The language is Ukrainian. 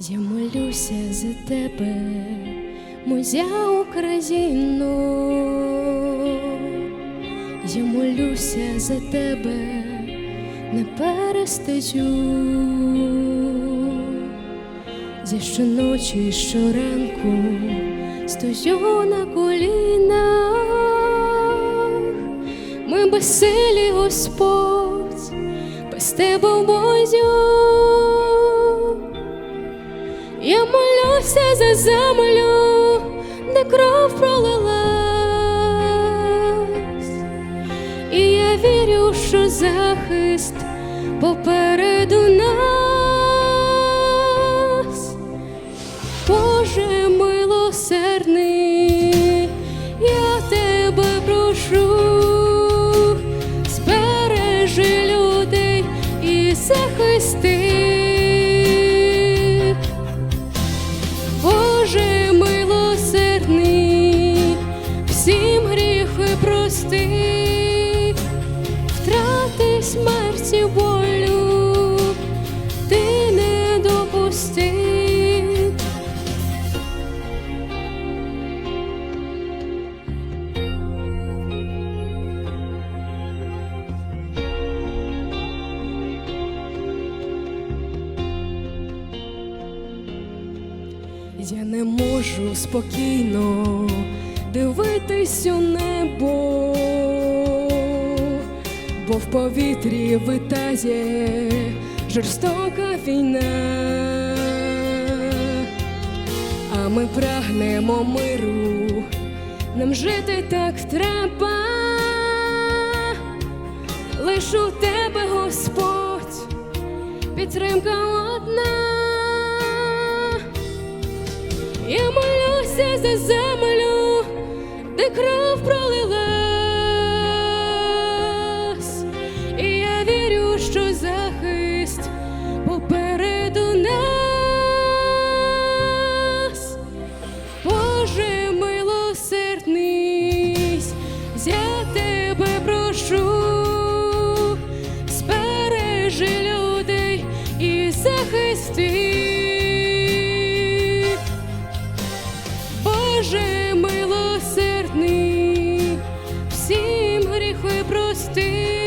Я молюся за тебе, моя Україно, я молюся за тебе, не перестаю. Я щоночі, щоранку стою на колінах, ми безсилі, Господь, без тебе в бою. Молюся за землю, де кров пролилась, і я вірю, що захист попереду нас, Боже милосердний, я тебе прошу, збережи людей і захисти. Прости, втрати смерті болю, ти не допусти. Я не можу спокійно дивитись у небо, бо в повітрі витає жорстока війна, а ми прагнемо миру, нам жити так треба, лиш у тебе, Господь, підтримка одна. Я молюся за землю, де кров пролилась, і я вірю, що захист still